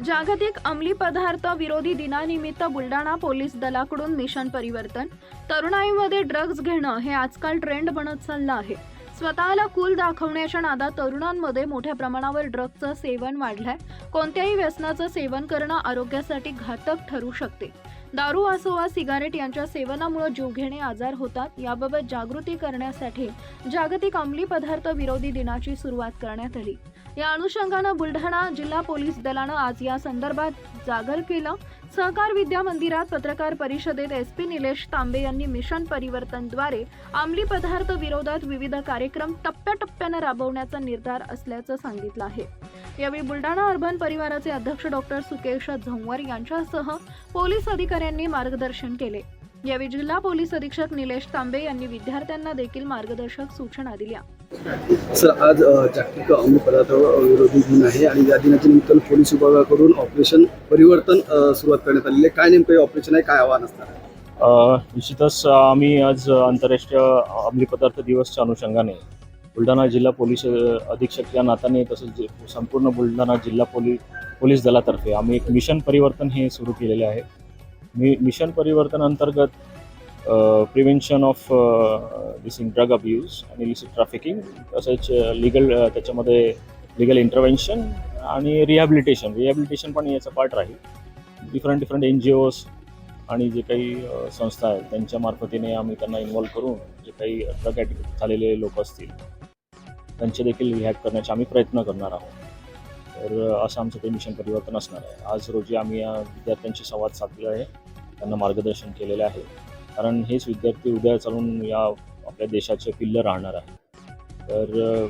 जागतिक अंमली पदार्थ विरोधी दिनानिमित्त बुलढाणा पोलीस दलाकडून मिशन परिवर्तन. तरुणाईमध्ये ड्रग्ज घेणं हे आजकाल ट्रेंड बनत चाललं आहे. स्वतःला कूल दाखवण्याच्या नादात तरुणांमध्ये मोठ्या प्रमाणावर ड्रग्जचं सेवन वाढलंय. कोणत्याही व्यसनाचं सेवन करणं आरोग्यासाठी घातक ठरू शकते. दारू असो वा सिगारेट यांच्या सेवनामुळे जीवघेणे आजार होतात. याबाबत जागृती करण्यासाठी जागतिक अंमली पदार्थ विरोधी दिनाची सुरुवात करण्यात आली. या अनुषंगानं बुलढाणा जिल्हा पोलीस दलानं आज या संदर्भात जागर केलं. सहकार विद्या मंदिरात पत्रकार परिषदेत एस पी निलेश तांबे यांनी मिशन परिवर्तनद्वारे अंमली पदार्थ विरोधात विविध कार्यक्रम टप्प्याटप्प्यानं राबवण्याचा निर्धार असल्याचं सांगितलं आहे. यावेळी बुलढाणा अर्बन परिवाराचे अध्यक्ष डॉक्टर सुकेश झंवर यांच्यासह पोलीस अधिकाऱ्यांनी मार्गदर्शन केले. यावेळी जिल्हा पोलीस अधीक्षक निलेश तांबे यांनी विद्यार्थ्यांना देखील मार्गदर्शक सूचना दिल्या. सर आज जागतिक अंमली पदार्थ विरोधी दिन आहे आणि या दिनाच्या निमित्तानं पोलीस विभागाकडून ऑपरेशन परिवर्तन सुरुवात करण्यात आलेली आहे. काय नेमकं ऑपरेशन आहे? काय आव्हान असणार निश्चितच आम्ही आज आंतरराष्ट्रीय अंमली पदार्थ दिवसच्या अनुषंगाने बुलढाणा जिल्हा पोलीस अधीक्षक या नात्याने तसंच जे- संपूर्ण बुलढाणा जिल्हा पोलीस पोलीस दलातर्फे आम्ही एक मिशन परिवर्तन हे सुरू केलेले आहे. मी मिशन परिवर्तन अंतर्गत prevention of this in drug abuse आणि इलिसिट ट्रॅफिकिंग तसेच लिगल त्याच्यामध्ये लिगल इंटरव्हेन्शन आणि रिहॅबिलिटेशन रिहॅबिलिटेशन पण याचा पार्ट राहील. Different different N G Os आणि जे काही संस्था आहेत त्यांच्या मार्फतीने आम्ही त्यांना इन्व्हॉल्व करून जे काही ड्रग ॲडिक्ट झालेले लोक असतील त्यांचे देखील रिहॅब करण्याचे आम्ही प्रयत्न करणार आहोत. तर असं आमचं ते मिशन परिवर्तन असणार आहे. आज रोजी आम्ही या विद्यार्थ्यांशी संवाद साधलेला आहे. त्यांना मार्गदर्शन केलेलं आहे. कारण हेच विद्यार्थी उद्या चालून या आपल्या देशाचे पिल्ल राहणार आहे तर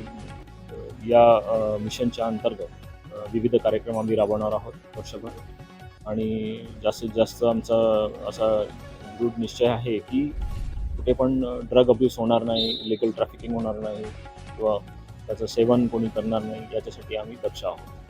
या मिशनच्या अंतर्गत विविध कार्यक्रम आम्ही राबवणार आहोत वर्षभर. आणि जास्तीत जास्त आमचा असा दृढ निश्चय आहे की कुठे पण ड्रग अब्यूज होणार नाही लिगल ट्रॅफिकिंग होणार नाही किंवा त्याचं सेवन कोणी करणार नाही याच्यासाठी आम्ही दक्ष आहोत.